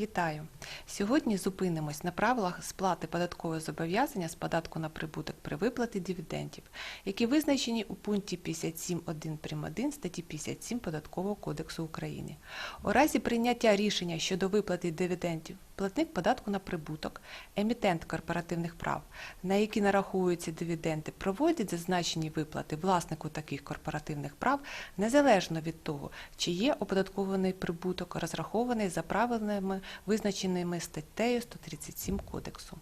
Вітаю! Сьогодні зупинимось на правилах сплати податкового зобов'язання з податку на прибуток при виплаті дивідендів, які визначені у пункті 57.1 прим. 1 статті 57 Податкового кодексу України. У разі прийняття рішення щодо виплати дивідендів платник податку на прибуток, емітент корпоративних прав, на які нараховуються дивіденди, проводять зазначені виплати власнику таких корпоративних прав незалежно від того, чи є оподаткований прибуток, розрахований за правилами, визначеними статтею 137 Кодексу.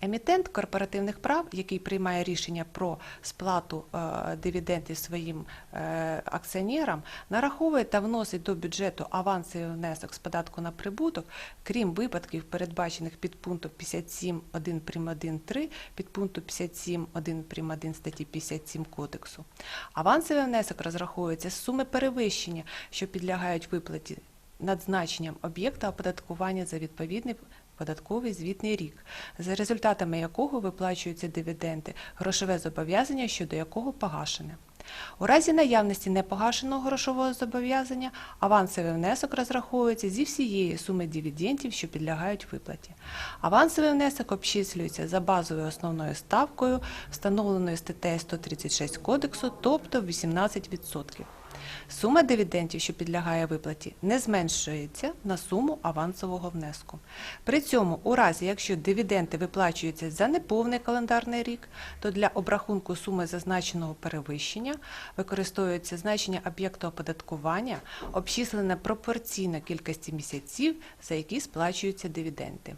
Емітент корпоративних прав, який приймає рішення про сплату е, дивідендів своїм е, акціонерам, нараховує та вносить до бюджету авансовий внесок з податку на прибуток, крім випадків, передбачених під пунктом 57.1 прим. 1.3, під пунктом 57.1 прим. 1 статті 57 Кодексу. Авансовий внесок розраховується з суми перевищення, що підлягають виплаті над значенням об'єкта оподаткування за відповідний податковий звітний рік, за результатами якого виплачуються дивіденди, грошове зобов'язання, щодо якого погашене. У разі наявності непогашеного грошового зобов'язання авансовий внесок розраховується зі всієї суми дивідендів, що підлягають виплаті. Авансовий внесок обчислюється за базовою основною ставкою, встановленою статтею 136 Кодексу, тобто 18%. Сума дивідендів, що підлягає виплаті, не зменшується на суму авансового внеску. При цьому, у разі, якщо дивіденди виплачуються за неповний календарний рік, то для обрахунку суми зазначеного перевищення використовується значення об'єкту оподаткування, обчислене пропорційно кількості місяців, за які сплачуються дивіденди.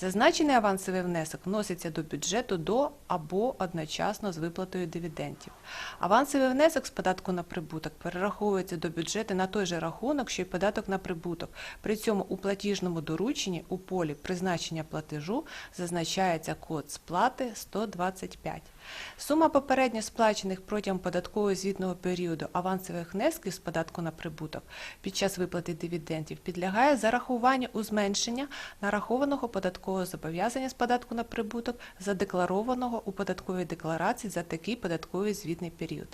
Зазначений авансовий внесок вноситься до бюджету до або одночасно з виплатою дивідендів. Авансовий внесок з податку на прибуток перераховується до бюджету на той же рахунок, що й податок на прибуток. При цьому у платіжному дорученні у полі призначення платежу зазначається код сплати 125. Сума попередньо сплачених протягом податкового звітного періоду авансових внесків з податку на прибуток під час виплати дивідендів підлягає зарахуванню у зменшення нарахованого податкового зобов'язання з податку на прибуток задекларованого у податковій декларації за такий податковий звітний період.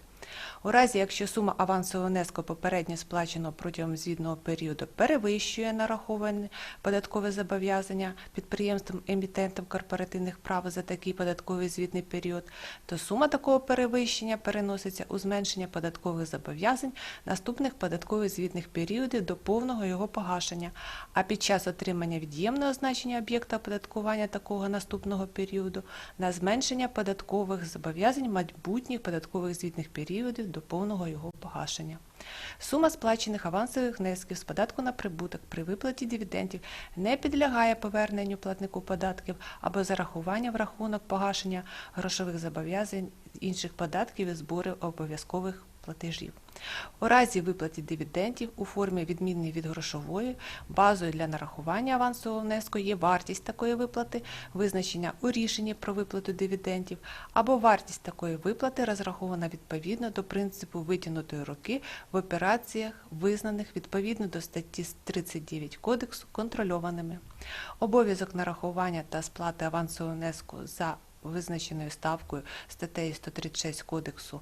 У разі, якщо сума авансового внеску попередньо сплаченого протягом звітного періоду перевищує нараховане податкове зобов'язання підприємством емітентом корпоративних прав за такий податковий звітний період, то сума такого перевищення переноситься у зменшення податкових зобов'язань наступних податкових звітних періодів до повного його погашення, а під час отримання від'ємного значення об'єкта оподаткування такого наступного періоду на зменшення податкових зобов'язань майбутніх податкових звітних періодів до повного його погашення. Сума сплачених авансових внесків з податку на прибуток при виплаті дивідендів не підлягає поверненню платнику податків або зарахування в рахунок погашення грошових зобов'язань інших податків і зборів обов'язкових платежів. У разі виплати дивідендів у формі відмінної від грошової, базою для нарахування авансового внеску є вартість такої виплати, визначення у рішенні про виплату дивідендів, або вартість такої виплати розрахована відповідно до принципу витягнутої руки в операціях, визнаних відповідно до статті 39 Кодексу контрольованими. Обов'язок нарахування та сплати авансового внеску за визначеною ставкою статтею 136 Кодексу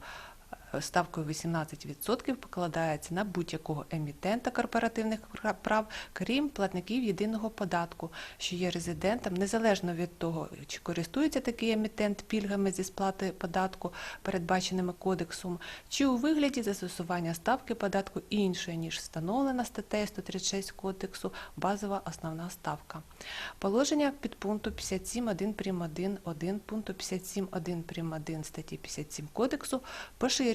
ставкою 18% покладається на будь-якого емітента корпоративних прав, крім платників єдиного податку, що є резидентом, незалежно від того, чи користується такий емітент пільгами зі сплати податку, передбаченими кодексом, чи у вигляді застосування ставки податку іншої, ніж встановлена статтею 136 Кодексу, базова основна ставка. Положення підпункту 57.1 прим. 1.1 пункту 57.1 прим. 1 статті 57 Кодексу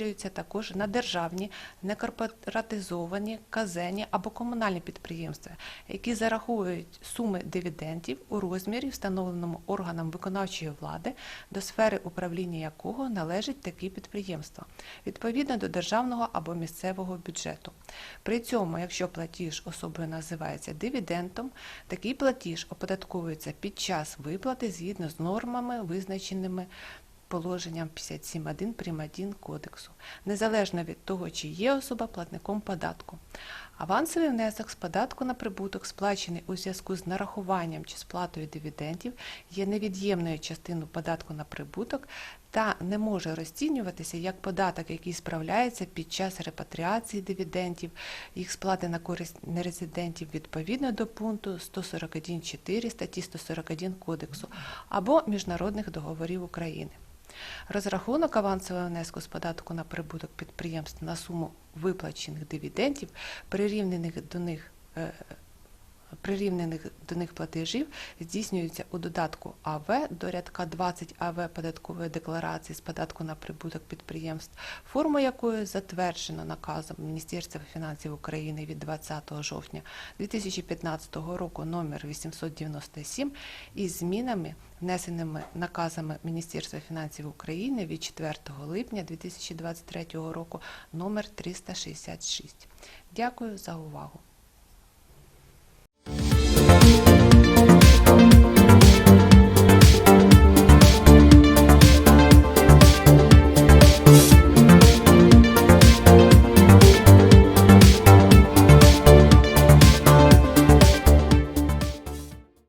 поширюється також на державні, некорпоратизовані, казенні або комунальні підприємства, які зараховують суми дивідендів у розмірі, встановленому органам виконавчої влади, до сфери управління якого належить такі підприємства, відповідно до державного або місцевого бюджету. При цьому, якщо платіж особою називається дивідендом, такий платіж оподатковується під час виплати згідно з нормами, визначеними положенням 57.1 прим. 1 кодексу, незалежно від того, чи є особа платником податку. Авансовий внесок з податку на прибуток, сплачений у зв'язку з нарахуванням чи сплатою дивідендів, є невід'ємною частиною податку на прибуток та не може розцінюватися як податок, який справляється під час репатріації дивідендів, їх сплати на користь нерезидентів відповідно до пункту 141.4 статті 141 Кодексу або міжнародних договорів України. Розрахунок авансового внеску з податку на прибуток підприємств на суму виплачених дивідендів, прирівнених до них е, прирівнених до них платежів здійснюється у додатку АВ до рядка 20 АВ податкової декларації з податку на прибуток підприємств, форму якої затверджено наказом Міністерства фінансів України від 20 жовтня 2015 року номер 897 із змінами, внесеними наказами Міністерства фінансів України від 4 липня 2023 року номер 366. Дякую за увагу.